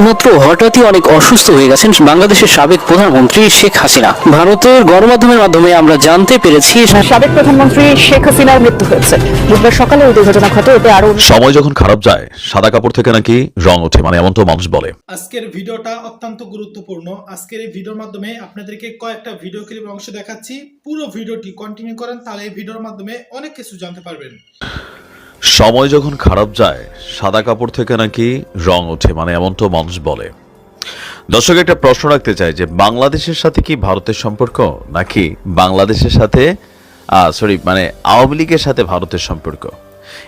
এইমাত্র হঠাৎই অনেক অসুস্থ হয়ে গেছেন বাংলাদেশের সাবেক প্রধানমন্ত্রী শেখ হাসিনা। ভারতের গণমাধ্যমের মাধ্যমে আমরা জানতে পেরেছি সাবেক প্রধানমন্ত্রী শেখ হাসিনার মৃত্যু হয়েছে। বুধবার সকালে ওই দুর্ঘটনা ঘটে এতে আরও সময় যখন খারাপ যায় সাদা কাপড় থেকে নাকি রং ওঠে মানে এমন তো মানুষ বলে। আজকের ভিডিওটা অত্যন্ত গুরুত্বপূর্ণ। আজকের এই ভিডিওর মাধ্যমে আপনাদেরকে কয়েকটা ভিডিও ক্লিপের অংশ দেখাচ্ছি। পুরো ভিডিওটি কন্টিনিউ করেন তাহলে এই ভিডিওর মাধ্যমে অনেক কিছু জানতে পারবেন। সময় যখন খারাপ যায়, সাদা কাপড় থেকে নাকি রং ওঠে মানে এমন তো মানুষ বলে। দর্শক, একটা প্রশ্ন রাখতে চাই যে, বাংলাদেশের সাথে কি ভারতের সম্পর্ক, নাকি বাংলাদেশের সাথে সরি মানে আওয়ামী লীগের সাথে ভারতের সম্পর্ক?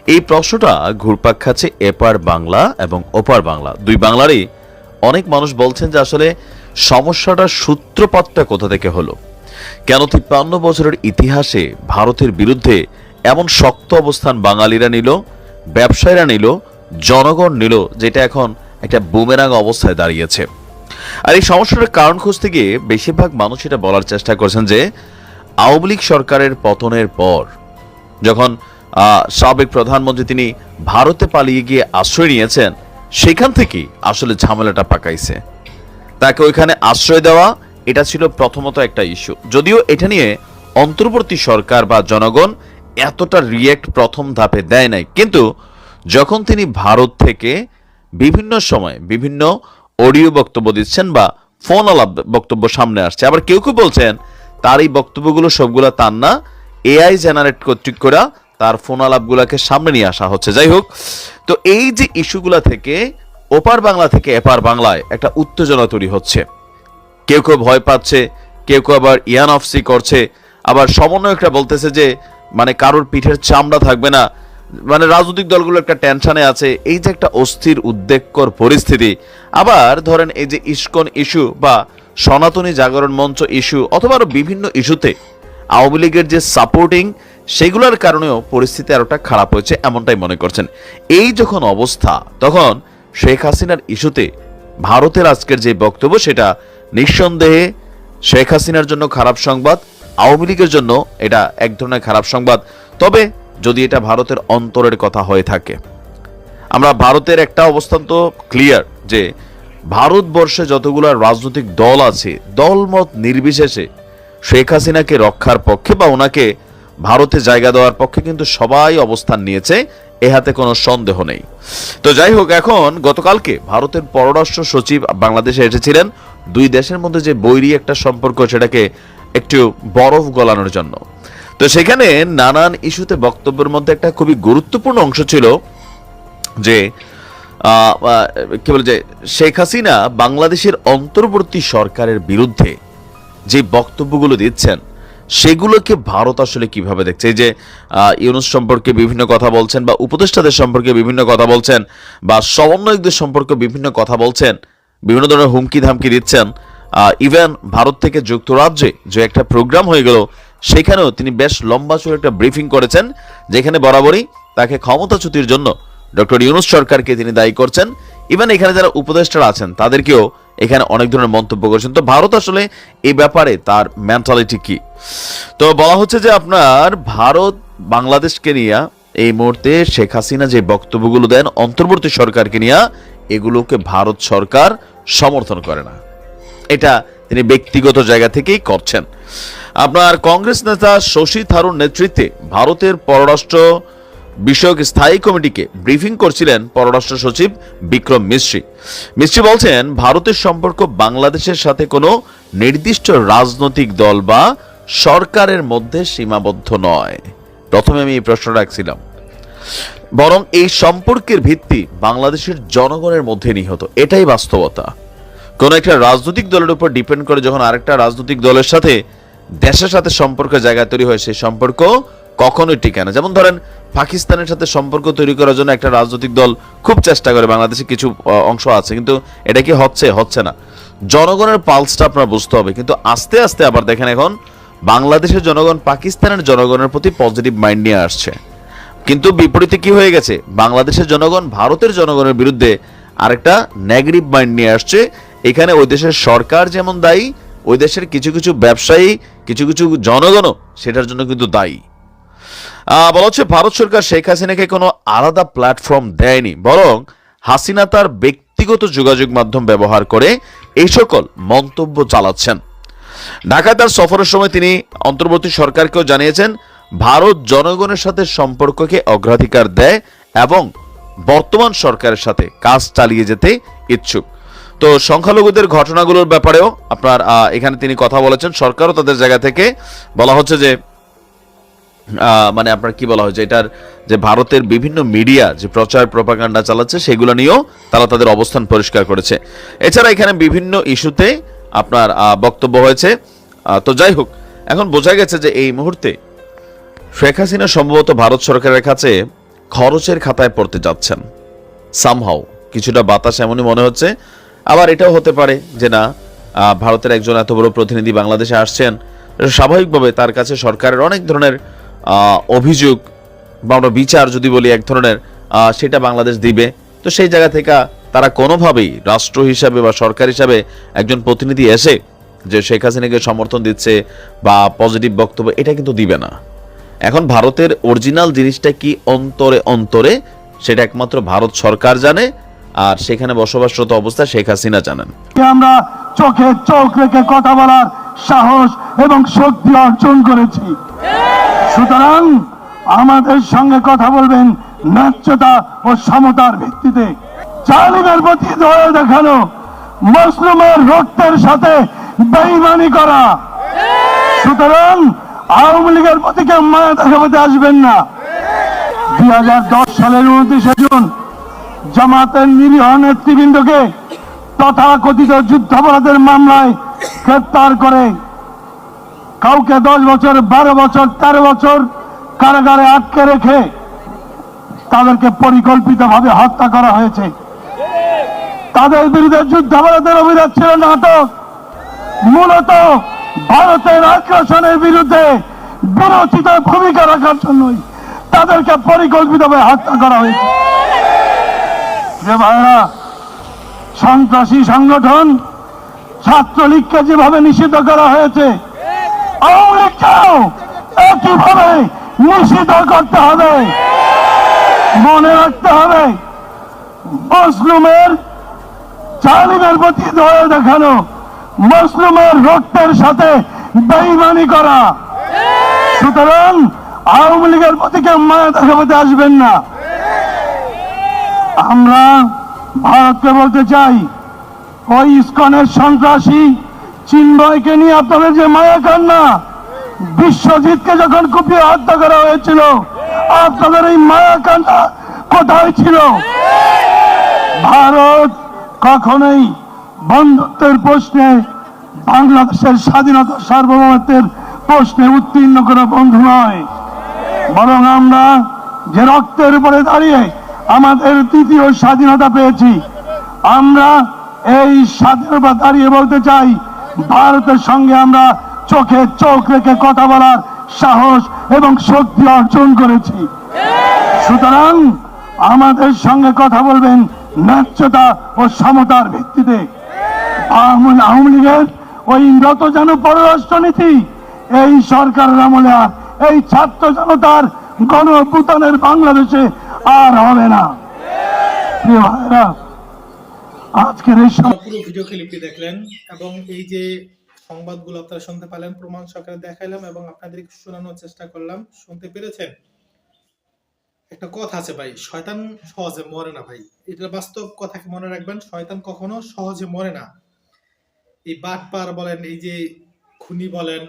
এই প্রশ্নটা ঘুরপাক খাচ্ছে এপার বাংলা এবং ওপার বাংলা। দুই বাংলারই অনেক মানুষ বলছেন যে, আসলে সমস্যাটার সূত্রপাতটা কোথা থেকে হলো? কেন তিপ্পান্ন বছরের ইতিহাসে ভারতের বিরুদ্ধে এমন শক্ত অবস্থান বাঙালিরা নিল, ব্যবসায়ীরা নিল, জনগণ নিল, যেটা এখন একটা বুমেরাং অবস্থায় দাঁড়িয়েছে। আর এই সমস্যাটার কারণ খুঁজতে গিয়ে বেশিরভাগ মানুষ এটা বলার চেষ্টা করছেন যে, আওয়ামী লীগ সরকারের পতনের পর যখন সাবেক প্রধানমন্ত্রী তিনি ভারতে পালিয়ে গিয়ে আশ্রয় নিয়েছেন, সেখান থেকেই আসলে ঝামেলাটা পাকাইছে। তাকে ওইখানে আশ্রয় দেওয়া, এটা ছিল প্রথমত একটা ইস্যু যদিও এটা নিয়ে অন্তর্বর্তী সরকার বা জনগণ এতটা রিয়েক্ট প্রথম ধাপে দেয় নাই। কিন্তু যখন তিনি ভারত থেকে বিভিন্ন সময় বিভিন্ন অডিও বক্তব্য দিচ্ছেন বা ফোন আলাপ বক্তব্য সামনে আসছে, আবার কেউ কেউ বলছেন, তার এই বক্তব্যগুলো সবগুলো তার না এআই জেনারেট কর্তৃক করা তার ফোন আলাপগুলোকে সামনে নিয়ে আসা হচ্ছে। যাই হোক, তো এই যে ইস্যুগুলা থেকে ওপার বাংলা থেকে এপার বাংলায় একটা উত্তেজনা তৈরি হচ্ছে। কেউ কেউ ভয় পাচ্ছে, কেউ কেউ আবার ইয়ান অফসি করছে, আবার সমন্বয়করা বলতেছে যে মানে কারোর পিঠের চামড়া থাকবে না। মানে রাজনৈতিক দলগুলো একটা টেনশনে আছে। এই যে একটা অস্থির, উদ্বেগকর পরিস্থিতি। আবার ধরেন এই যে ইস্কন ইস্যু বা সনাতনী জাগরণ মঞ্চ ইস্যু অথবা আরও বিভিন্ন ইস্যুতে আওয়ামী লীগের যে সাপোর্টিং, সেগুলোর কারণেও পরিস্থিতি আরোটা খারাপ হয়েছে এমনটাই মনে করছেন। এই যখন অবস্থা, তখন শেখ হাসিনার ইস্যুতে ভারতের আজকের যে বক্তব্য, সেটা নিঃসন্দেহে শেখ হাসিনার জন্য খারাপ সংবাদ আওয়ামী লীগের জন্য এটা এক ধরনের খারাপ সংবাদ। তবে যদি এটা ভারতের অন্তরের কথা হয়ে থাকে, আমরা ভারতের একটা অবস্থান তো ক্লিয়ার যে ভারতবর্ষে যতগুলো রাজনৈতিক দল আছে, দলমত নির্বিশেষে শেখ হাসিনাকে রক্ষার পক্ষে বা ওনাকে ভারতে জায়গা দেওয়ার পক্ষে কিন্তু সবাই অবস্থান নিয়েছে, এ হাতে কোনো সন্দেহ নেই। তো যাই হোক, এখন গতকালকে ভারতের পররাষ্ট্র সচিব বাংলাদেশে এসেছিলেন। দুই দেশের মধ্যে যে বৈরী একটা সম্পর্ক, সেটাকে একটু বরফ গলানোর জন্য। তো সেখানে নানান ইস্যুতে বক্তব্যের মধ্যে একটা খুবই গুরুত্বপূর্ণ অংশ ছিল যে কি বলে যে, শেখ হাসিনা বাংলাদেশের অন্তর্বর্তী সরকারের বিরুদ্ধে যে বক্তব্যগুলো দিচ্ছেন, সেগুলোকে ভারত আসলে কীভাবে দেখছে? এই যে ইউনুস সম্পর্কে বিভিন্ন কথা বলছেন বা উপদেষ্টাদের সম্পর্কে বিভিন্ন কথা বলছেন বা সমন্বয়কদের সম্পর্কে বিভিন্ন কথা বলছেন, বিভিন্ন ধরনের হুমকি ধামকি দিচ্ছেন ইভেন ভারত থেকে যুক্তরাজ্যে যে একটা প্রোগ্রাম হয়ে গেল, সেখানেও তিনি বেশ লম্বা চড়ে একটা ব্রিফিং করেছেন, যেখানে বরাবরই তাকে ক্ষমতাচ্যুতির জন্য ডক্টর ইউনুস সরকারকে তিনি দায়ী করছেন। ইভেন এখানে যারা উপদেষ্টারা আছেন, তাদেরকেও এখানে অনেক ধরনের মন্তব্য করেছেন। তো ভারত আসলে এই ব্যাপারে তার মেন্টালিটি কি? তো বলা হচ্ছে যে আপনার ভারত বাংলাদেশকে নিয়ে এই মুহূর্তে শেখ হাসিনা যে বক্তব্যগুলো দেন, অন্তর্বর্তী সরকারকে নিয়ে এগুলোকে ভারত সরকার সমর্থন করে না। এটা তিনি ব্যক্তিগত জায়গা থেকেই করছেন। আপনার কংগ্রেস নেতা শশী থারুর নেতৃত্বে ভারতের পররাষ্ট্র বিষয়ক স্থায়ী কমিটিকে ব্রিফিং করছিলেন পররাষ্ট্র সচিব বিক্রম মিশ্রি মিশ্রি বলছেন, ভারতের সম্পর্ক বাংলাদেশের সাথে কোনো নির্দিষ্ট রাজনৈতিক দল বা সরকারের মধ্যে সীমাবদ্ধ নয়। প্রথমে আমি এই প্রশ্ন রাখছিলাম। বরং এই সম্পর্কের ভিত্তি বাংলাদেশের জনগণের মধ্যে নিহত। এটাই বাস্তবতা। কোন একটা রাজনৈতিক দলের উপর ডিপেন্ড করে যখন আরেকটা রাজনৈতিক দলের সাথে, দেশের সাথে সম্পর্ক জায়গা তৈরি হয়, সেই সম্পর্ক কখনোই টিকে না। যেমন ধরেন, পাকিস্তানের সাথে সম্পর্ক তৈরি করার জন্য একটা রাজনৈতিক দল খুব চেষ্টা করে, বাংলাদেশে কিছু অংশ আছে, কিন্তু এটা কি হচ্ছে? হচ্ছে না। জনগণের পালসটা আপনার বুঝতে হবে, কিন্তু আস্তে আস্তে আবার দেখেন এখন, বাংলাদেশের জনগণ পাকিস্তানের জনগণের প্রতি পজিটিভ মাইন্ড নিয়ে আসছে। কিন্তু বিপরীতে কি হয়ে গেছে? বাংলাদেশের জনগণ, ভারতের জনগণের বিরুদ্ধে আরেকটা নেগেটিভ মাইন্ড নিয়ে আসছে এখানে ওই দেশের সরকার যেমন দায়ী, ওই দেশের কিছু কিছু ব্যবসায়ী, কিছু কিছু জনগণও সেটার জন্য কিন্তু দায়ী। বলা হচ্ছে ভারত সরকার শেখ হাসিনাকে কোনো আলাদা প্ল্যাটফর্ম দেয়নি, বরং হাসিনা তার ব্যক্তিগত যোগাযোগ মাধ্যম ব্যবহার করে এই সকল মন্তব্য চালাচ্ছেন। ঢাকায় তার সফরের সময় তিনি অন্তর্বর্তী সরকারকেও জানিয়েছেন, ভারত জনগণের সাথে সম্পর্ককে অগ্রাধিকার দেয় এবং বর্তমান সরকারের সাথে কাজ চালিয়ে যেতে ইচ্ছুক। তো সংখ্যালঘুদের ঘটনাগুলোর ব্যাপারেও আপনার এখানে তিনি কথা বলেছেন। সরকারও তাদের জায়গা থেকে বলা হচ্ছে যে মানে আপনার কি বলা হয়েছে এটার যে ভারতের বিভিন্ন মিডিয়া যে প্রচার প্রপাগান্ডা চালাচ্ছে, সেগুলো নিয়েও তারা তাদের অবস্থান পরিষ্কার করেছে। এছাড়া এখানে বিভিন্ন ইস্যুতে আপনার বক্তব্য হয়েছে। তো যাই হোক, এখন বোঝা গেছে যে এই মুহূর্তে শেখ হাসিনা সম্ভবত ভারত সরকারের কাছে খরচের খাতায় পড়তে যাচ্ছেন। সামহাও কিছুটা বাতাস এমনই মনে হচ্ছে। আবার এটাও হতে পারে যে না ভারতের একজন এত বড় প্রতিনিধি বাংলাদেশে আসছেন, স্বাভাবিকভাবে তার কাছে সরকারের অনেক ধরনের অভিযোগ বা আমরা বিচার যদি বলি এক ধরনের সেটা বাংলাদেশ দিবে। তো সেই জায়গা থেকে তারা কোনোভাবেই রাষ্ট্র হিসাবে বা সরকার হিসাবে একজন প্রতিনিধি এসে যে শেখ হাসিনাকে সমর্থন দিচ্ছে বা পজিটিভ বক্তব্য, এটা কিন্তু দিবে না। এখন ভারতের অরিজিনাল জিনিসটা কি অন্তরে অন্তরে? সেটা একমাত্র ভারত সরকার জানে আর সেখানে বসবাসরত অবস্থায় শেখ হাসিনা জানেন। আমরা চোখে চোখ রেখে কথা বলার সাহস এবং শক্তি অর্জন করেছি। সুতরাং আমাদের সঙ্গে কথা বলবেন ন্যায্যতা ও সমতার ভিত্তিতে। জালিমের প্রতি দয়া দেখানো, মুসলিমের রক্তের সাথে বেইমানি করা। সুতরাং আওয়ামী লীগের প্রতি কেউ মায়া দেখাতে আসবেন না। দুই হাজার দশ সালের উনত্রিশে জুন জামাতের নিরীহ নেতৃবৃন্দকে তথাকথিত যুদ্ধাপরাধের মামলায় গ্রেপ্তার করে। কাউকে দশ বছর, বারো বছর, তেরো বছর কারাগারে আটকে রেখে তাদেরকে পরিকল্পিতভাবে হত্যা করা হয়েছে। তাদের বিরুদ্ধে যুদ্ধাপরাধের অভিযোগ ছিল নাটক। মূলত ভারতের আগ্রাসনের বিরুদ্ধে বিরোচিত ভূমিকা রাখার জন্যই তাদেরকে পরিকল্পিতভাবে হত্যা করা হয়েছে। যে ভাইরা সন্ত্রাসী সংগঠন ছাত্রলীগকে যেভাবে নিষিদ্ধ করা হয়েছে একইভাবে নিষিদ্ধ করতে হবে। মনে রাখতে হবে, মুসলিমের জালিমের প্রতি দয়া দেখানো, মুসলিমের রক্তের সাথে বেইমানি করা। সুতরাং আওয়ামী লীগের প্রতি কেউ মায়া দেখাতে আসবেন না। আমরা ভারতকে বলতে চাই, ওই ইস্কনের সন্ত্রাসী চিন্ময়কে নিয়ে আপনাদের যে মায়া কান্না, বিশ্বজিৎকে যখন কুপিয়ে হত্যা করা হয়েছিল, আপনাদের এই মায়া কান্না কোথায় ছিল? ভারত কখনোই বন্ধুত্বের প্রশ্নে, বাংলাদেশের স্বাধীনতা সার্বভৌমত্বের প্রশ্নে উত্তীর্ণ করা বন্ধু নয়। বরং আমরা যে রক্তের উপরে দাঁড়িয়ে আমাদের তৃতীয় স্বাধীনতা পেয়েছি। আমরা এই স্বাধীনতা দাঁড়িয়ে বলতে চাই, ভারতের সঙ্গে আমরা চোখে চোখ রেখে কথা বলার সাহস এবং শক্তি অর্জন করেছি। সুতরাং আমাদের সঙ্গে কথা বলবেন ন্যায্যতা ও সমতার ভিত্তিতে। আওয়ামী লীগের ওই নত যেন পররাষ্ট্রনীতি এই সরকারের আমলে আর এই ছাত্র জনতার গণ বাংলাদেশে আর হবে না। আজকের এই ভিডিও ক্লিপটি দেখলেন এবং এই যে সংবাদগুলো আপনারা শুনতে পারলেন প্রমাণ সহকারে দেখাইলাম এবং আপনাদেরকে শোনানোর চেষ্টা করলাম। শুনতে পেরেছেন? একটা কথা আছে ভাই, শয়তান সহজে মরে না ভাই। এটা বাস্তব কথাকে মনে রাখবেন, শয়তান কখনো সহজে মরে না। এই বাটপার বলেন, এই যে খুনি বলেন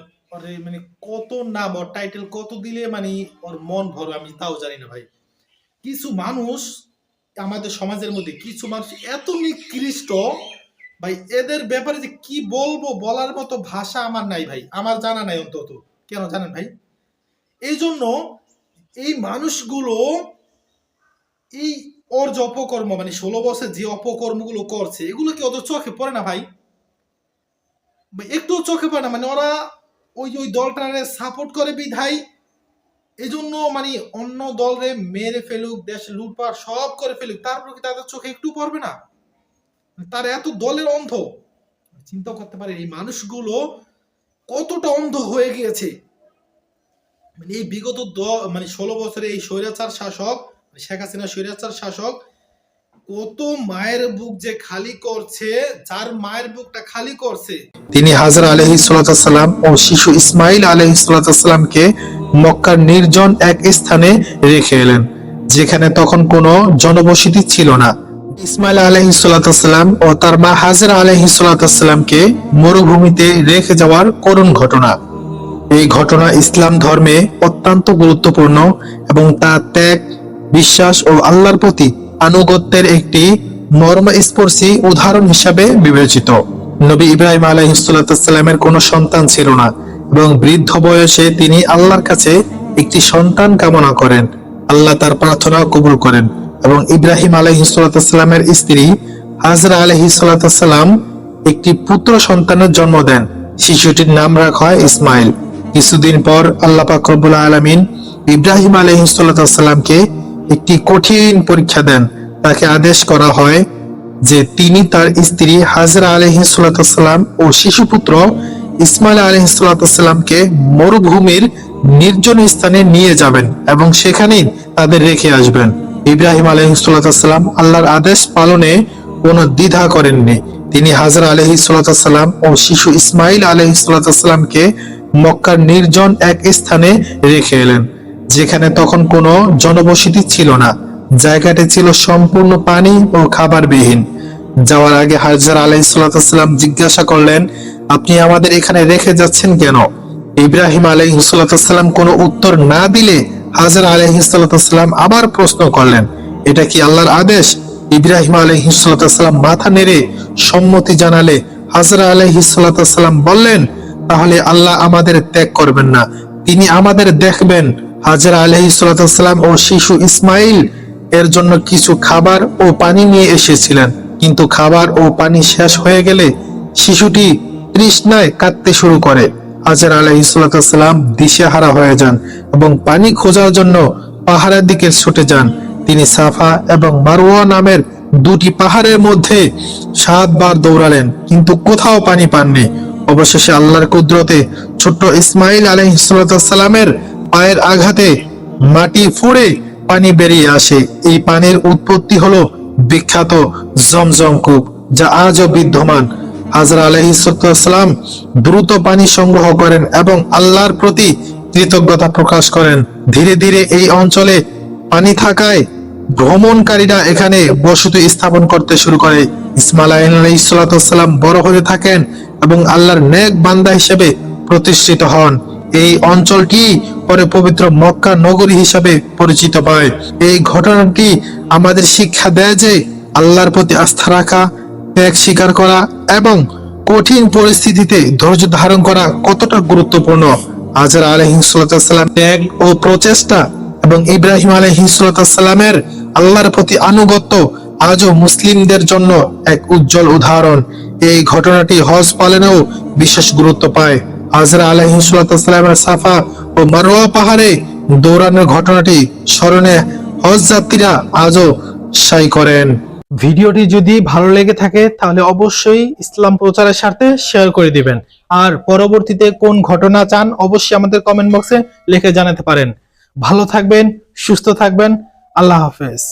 মানে কত নাম, ওর টাইটেল কত দিলে মানে ওর মন ভরবে আমি তাও জানি না ভাই। কিছু মানুষ আমাদের সমাজের মধ্যে, কিছু মানুষ এত নিকৃষ্ট, ভাই, এদের ব্যাপারে যে কি বলব বলার মতো ভাষা আমার নাই ভাই, আমার জানা নাই অন্তত। কেন জানেন ভাই? এই জন্য এই মানুষগুলো এই ওর যে অপকর্ম মানে ষোলো বছর যে অপকর্মগুলো করছে, এগুলো কি ওদের চোখে পড়ে না ভাই? একটু চোখে পড়ে না মানে ওরা ওই ওই দলটারে সাপোর্ট করে বিধায় এই জন্য মানে অন্য দলরে মেরে ফেলুক, দেশ লুটপাট সব করে ফেলুক তারপর কি তাদের চোখে একটু পড়বে না? তার এত দলের অন্ধ। চিন্তা করতে পারে, এই মানুষগুলো কতটা অন্ধ হয়ে গিয়েছে। মানে এই বিগত মানে ষোলো বছরে এই স্বৈরাচার শাসক মানে শেখ হাসিনা স্বৈরাচার শাসক কত মায়ের বুক যে খালি করছে, যার মায়ের বুকটা খালি করছে। তিনি হাজরা সাল্লাম ও শিশু ইসমাইল আলহি সাল্লামকে মক্কার নির্জন এক স্থানে রেখে এলেন, যেখানে তখন কোনো জনবসতি ছিল না। ইসমাইল আলহি সাল্লাম ও তার মা হাজরা আলহি সাল্লামকে মরুভূমিতে রেখে যাওয়ার করুণ ঘটনা। এই ঘটনা ইসলাম ধর্মে অত্যন্ত গুরুত্বপূর্ণ এবং তা ত্যাগ, বিশ্বাস ও আল্লাহর প্রতি আনুগত্যের একটি মর্মস্পর্শী উদাহরণ হিসাবে বিবেচিত। নবী ইব্রাহিম আলাইহিসসালামের কোনো সন্তান ছিল না এবং বৃদ্ধ বয়সে তিনি আল্লাহর কাছে একটি সন্তান কামনা করেন। আল্লাহ তার প্রার্থনা কবুল করেন এবং ইব্রাহিম আলাইহিসসালামের স্ত্রী হাজরা আলাইহিসসালাম একটি পুত্র সন্তানের জন্ম দেন। শিশুটির নাম রাখা হয় ইসমাইল। কিছুদিন পর আল্লাহ পাক আলামিন ইব্রাহিম আলাইহিসসালামকে একটি কঠিন পরীক্ষা দেন। তাকে আদেশ করা হয় যে তিনি তার স্ত্রী হাজরা আলহিসাল্লাম ও শিশুপুত্র ইসমাইল আলহিসাল্লামকে মরুভূমির নির্জন স্থানে নিয়ে যাবেন এবং সেখানেই তাদের রেখে আসবেন। ইব্রাহিম আলহিসাল্লাম আল্লাহর আদেশ পালনে কোনো দ্বিধা করেননি। তিনি হাজরা আলহিসাল্লাম ও শিশু ইসমাইল আলহিসাল্লামকে মক্কার নির্জন এক স্থানে রেখে এলেন। যেখানে তখন কোনো জনবসতি ছিল না। জায়গাটি ছিল সম্পূর্ণ পানি ও খাবারবিহীন। যাওয়ার আগে হাজার আলাইসাল্লাম জিজ্ঞাসা করলেন, আপনি আমাদের এখানে রেখে যাচ্ছেন কেন? ইব্রাহিম আলাইসাল্লাম কোনো উত্তর না দিলে হাজার আলাইসাল্লাম আবার প্রশ্ন করলেন, এটা কি আল্লাহর আদেশ? ইব্রাহিম আলাইহিসাল্লাম মাথা নেড়ে সম্মতি জানালে হাজরা আলাইহিসাল্লাম বললেন, তাহলে আল্লাহ আমাদের ত্যাগ করবেন না। তিনি আমাদের দেখবেন হাজরা আলহিসাল্লাম ও শিশু ইসমাইল এর জন্য কিছু খাবার ও পানি নিয়ে এসেছিলেন। কিন্তু খাবার ও পানি শেষ হয়ে গেলে শিশুটি তৃষ্ণায় কাঁদতে শুরু করে। হাজার আলহিসাল্লাম দিশেহারা হয়ে যান এবং পানি খোঁজার জন্য পাহাড়ের দিকে ছুটে যান। তিনি সাফা এবং মারোয়া নামের দুটি পাহাড়ের মধ্যে সাতবার দৌড়ালেন, কিন্তু কোথাও পানি পাননি। অবশেষে আল্লাহর কুদরতে ছোট্ট ইসমাইল আলহিসাল্লামের পায়ের আঘাতে মাটি ফুঁড়ে পানি বেরিয়ে আসে। এই পানির উৎপত্তি হলো বিখ্যাত জমজম কূপ, যা আজও বিদ্যমান। হাজরা আলহিসাল্লাম দ্রুত পানি সংগ্রহ করেন এবং আল্লাহর প্রতি কৃতজ্ঞতা প্রকাশ করেন। ধীরে ধীরে এই অঞ্চলে পানি থাকায় ভ্রমণকারীরা এখানে বসতি স্থাপন করতে শুরু করে। ইসমাইল আলাইসাল্লাম বড় হতে থাকেন এবং আল্লাহর নেক বান্দা হিসেবে প্রতিষ্ঠিত হন। এই অঞ্চলটি পরে পবিত্র মক্কা নগরী হিসাবে পরিচিত পায় এই ঘটনাটি আমাদের শিক্ষা দেয় যে আল্লাহর প্রতি আস্থা রাখা, ত্যাগ স্বীকার করা এবং কঠিন পরিস্থিতিতে ধৈর্য ধারণ করা কতটা গুরুত্বপূর্ণ? আজর আলহিসাল্লাম ত্যাগ ও প্রচেষ্টা এবং ইব্রাহিম আলহিসাল্লামের আল্লাহর প্রতি আনুগত্য আজও মুসলিমদের জন্য এক উজ্জ্বল উদাহরণ। এই ঘটনাটি হজ পালনেও বিশেষ গুরুত্ব পায়। আজরা আলহিসাল্লামের সাফা ও মারোয়া পাহাড়ে দৌড়ানোর ঘটনাটি স্মরণে হজ যাত্রীরা আজও সাই করেন। ভিডিওটি যদি ভালো লেগে থাকে তাহলে অবশ্যই ইসলাম প্রচারের স্বার্থে শেয়ার করে দিবেন। আর পরবর্তীতে কোন ঘটনা চান অবশ্যই আমাদের কমেন্ট বক্সে লিখে জানাতে পারেন। ভালো থাকবেন, সুস্থ থাকবেন, আল্লাহ হাফেজ।